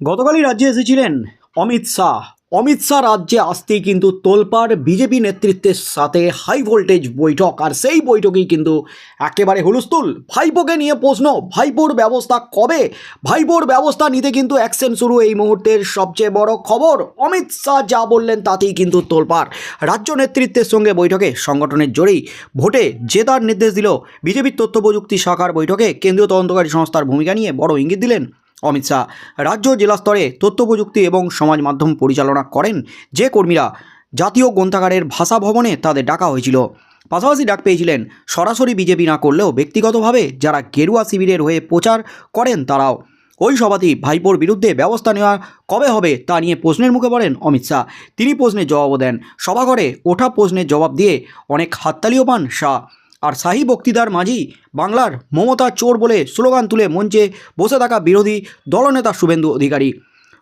গতকালই রাজ্যে এসেছিলেন অমিত শাহ। অমিত শাহ রাজ্যে আসতেই কিন্তু তোলপাড় বিজেপি নেতৃত্বের সাথে হাই ভোল্টেজ বৈঠক, আর সেই বৈঠকেই কিন্তু একেবারে হুলস্থুল। ভাইপোকে নিয়ে প্রশ্ন, ভাইপোর ব্যবস্থা কবে? ভাইপোর ব্যবস্থা নিতে কিন্তু অ্যাকশন শুরু এই মুহূর্তের সবচেয়ে বড় খবর। অমিত শাহ যা বললেন তাতেই কিন্তু তোলপাড়। রাজ্য নেতৃত্বের সঙ্গে বৈঠকে সংগঠনের জোরেই ভোটে জেতার নির্দেশ দিল বিজেপির তথ্য প্রযুক্তি শাখার বৈঠকে। কেন্দ্রীয় তদন্তকারী সংস্থার ভূমিকা নিয়ে বড় ইঙ্গিত দিলেন অমিত শাহ, রাজ্য জেলা স্তরে তথ্য প্রযুক্তি এবং সমাজ মাধ্যম পরিচালনা করেন যে কর্মীরা জাতীয় গ্রন্থাগারের ভাষা ভবনে তাদের ডাকা হয়েছিল। পাশাপাশি ডাক পেয়েছিলেন, সরাসরি বিজেপি না করলেও ব্যক্তিগতভাবে যারা গেরুয়া শিবিরের হয়ে প্রচার করেন তারাও। ওই সভাতেই ভাইপোর বিরুদ্ধে ব্যবস্থা নেওয়া কবে হবে তা নিয়ে প্রশ্নের মুখে পড়েন অমিত শাহ। তিনি প্রশ্নের জবাবও দেন। সভাঘরে ওঠা প্রশ্নের জবাব দিয়ে অনেক হাততালিও পান শাহ। আর শাহী বক্তৃতার মাঝেই বাংলার মমতা চোর বলে স্লোগান তুলে মঞ্চে বসে থাকা বিরোধী দলনেতা শুভেন্দু অধিকারী।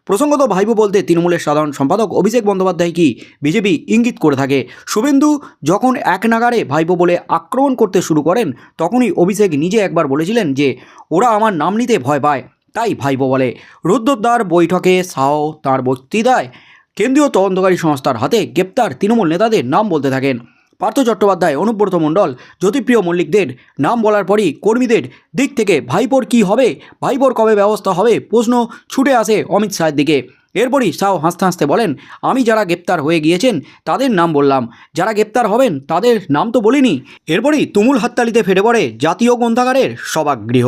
প্রসঙ্গত ভাইবো বলতে তৃণমূলের সাধারণ সম্পাদক অভিষেক বন্দ্যোপাধ্যায় কি বিজেপি ইঙ্গিত করে থাকে? শুভেন্দু যখন এক নাগারে ভাইবো বলে আক্রমণ করতে শুরু করেন, তখনই অভিষেক নিজে একবার বলেছিলেন যে ওরা আমার নাম নিতে ভয় পায়, তাই ভাইবো বলে। রুদ্রদ্বার বৈঠকে শাহ তাঁর বক্তৃতায় কেন্দ্রীয় তদন্তকারী সংস্থার হাতে গ্রেপ্তার তৃণমূল নেতাদের নাম বলতে থাকেন। পার্থ চট্টোপাধ্যায়, অনুব্রত মণ্ডল, জ্যোতিপ্রিয় মল্লিকদের নাম বলার পরই কর্মীদের দিক থেকে ভাইপোর কি হবে, ভাইপোর কবে ব্যবস্থা হবে প্রশ্ন ছুটে আসে অমিত শাহের দিকে। এরপরই শাহ হাসতে হাসতে বলেন, আমি যারা গ্রেপ্তার হয়ে গিয়েছেন, তাদের নাম বললাম। যারা গ্রেপ্তার হবেন, তাদের নাম তো বলিনি। এরপরই তুমুল হাততালিতে ফেটে পড়ে জাতীয় গ্রন্থাগারের সভাগৃহ।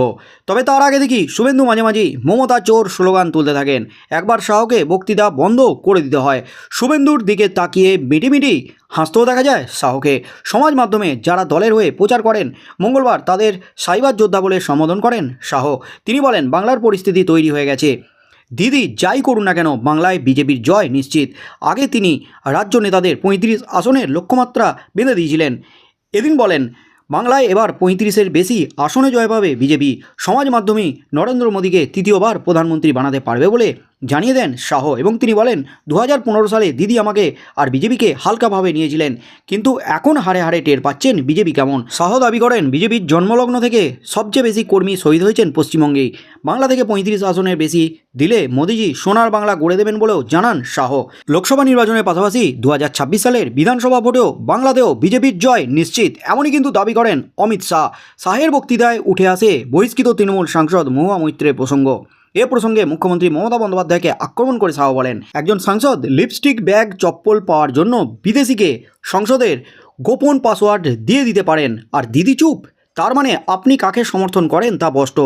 তবে তার আগে দেখি শুভেন্দু মাঝে মাঝে মমতা চোর স্লোগান তুলতে থাকেন। একবার শাহকে বক্তৃতা বন্ধ করে দিতে হয়। শুভেন্দুর দিকে তাকিয়ে মিটিমিটি হাসতেও দেখা যায় শাহকে সমাজ মাধ্যমে যারা দলের হয়ে প্রচার করেন, মঙ্গলবার তাদের সাইবার যোদ্ধা বলে সম্বোধন করেন শাহ তিনি বলেন, বাংলার পরিস্থিতি তৈরি হয়ে গেছে। দিদি যাই করুন না কেন, বাংলায় বিজেপির জয় নিশ্চিত। আগে তিনি রাজ্য নেতাদের পঁয়ত্রিশ আসনের লক্ষ্যমাত্রা বেঁধে দিয়েছিলেন। এদিন বলেন, বাংলায় এবার পঁয়ত্রিশের বেশি আসনে জয় পাবে বিজেপি। সমাজ মাধ্যমে নরেন্দ্র মোদীকে তৃতীয়বার প্রধানমন্ত্রী বানাতে পারবে বলে জানিয়ে দেন শাহ এবং তিনি বলেন দু হাজার পনেরো সালে দিদি আমাকে আর বিজেপিকে হালকাভাবে নিয়েছিলেন, কিন্তু এখন হারে হারে টের পাচ্ছেন বিজেপি কেমন? শাহ দাবি করেন, বিজেপির জন্মলগ্ন থেকে সবচেয়ে বেশি কর্মী শহীদ হয়েছেন পশ্চিমবঙ্গেই বাংলা থেকে পঁয়ত্রিশ আসনের বেশি দিলে মোদিজি সোনার বাংলা গড়ে দেবেন বলেও জানান শাহ। লোকসভা নির্বাচনের পাশাপাশি দু হাজার ছাব্বিশ সালের বিধানসভা ভোটেও বাংলাতেও বিজেপির জয় নিশ্চিত, এমনই কিন্তু দাবি করেন অমিত শাহ। শাহের বক্তৃতায় উঠে আসে বহিষ্কৃত তৃণমূল সাংসদ মহুয়া মৈত্রের প্রসঙ্গ। এ প্রসঙ্গে মুখ্যমন্ত্রী মমতা বন্দ্যোপাধ্যায়কে আক্রমণ করে শাহ বলেন। একজন সাংসদ লিপস্টিক ব্যাগ চপ্পল পাওয়ার জন্য বিদেশিকে সংসদের গোপন পাসওয়ার্ড দিয়ে দিতে পারেন। আর দিদি চুপ? তার মানে আপনি কাকে সমর্থন করেন তা স্পষ্ট।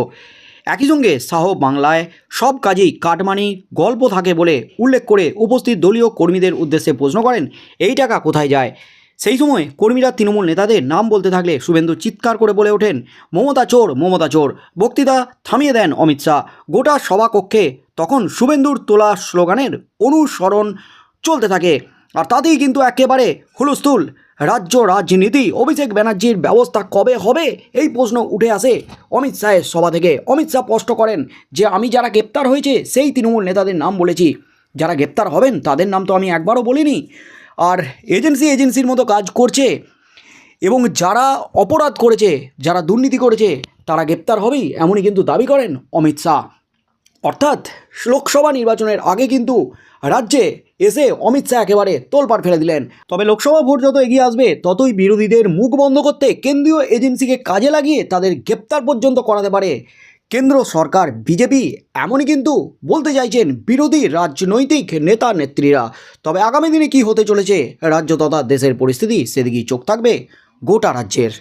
একই সঙ্গে শাহ বাংলায় সব কাজেই কাটমানি, গল্প থাকে বলে উল্লেখ করে উপস্থিত দলীয় কর্মীদের উদ্দেশ্যে প্রশ্ন করেন, এই টাকা কোথায় যায়? সেই সময় কর্মীরা তৃণমূল নেতাদের নাম বলতে থাকলে শুভেন্দু চিৎকার করে বলে ওঠেন, মমতা চোর মমতা চোর। বক্তৃতা থামিয়ে দেন অমিত শাহ। গোটা সভাকক্ষে তখন শুভেন্দুর তোলা স্লোগানের অনুসরণ চলতে থাকে। আর তাতেই কিন্তু একেবারে হুলস্থুল। রাজ্য রাজনীতি, অভিষেক ব্যানার্জির ব্যবস্থা কবে হবে? এই প্রশ্ন উঠে আসে অমিত শাহের সভা থেকে। অমিত শাহ স্পষ্ট করেন যে, আমি যারা গ্রেপ্তার হয়েছে, সেই তৃণমূল নেতাদের নাম বলেছি। যারা গ্রেপ্তার হবেন, তাদের নাম তো আমি একবারও বলিনি। আর এজেন্সি এজেন্সির মতো কাজ করছে এবং যারা অপরাধ করেছে, যারা দুর্নীতি করেছে, তারা গ্রেপ্তার হবেই, এমনই কিন্তু দাবি করেন অমিত শাহ। অর্থাৎ লোকসভা নির্বাচনের আগে কিন্তু রাজ্যে এসে অমিত শাহ একেবারে তোলপাড় ফেলে দিলেন। তবে লোকসভা ভোট যত এগিয়ে আসবে, ততই বিরোধীদের মুখ বন্ধ করতে কেন্দ্রীয় এজেন্সিকে কাজে লাগিয়ে তাদের গ্রেপ্তার পর্যন্ত করাতে পারে কেন্দ্র সরকার, বিজেপি এমনই কিন্তু বলতে চাইছেন বিরোধী রাজনৈতিক নেতা নেত্রীরা। তবে আগামী দিনে কি হতে চলেছে? রাজ্য তথা দেশের পরিস্থিতি, সেদিকেই চোখ থাকবে গোটা রাজ্যের।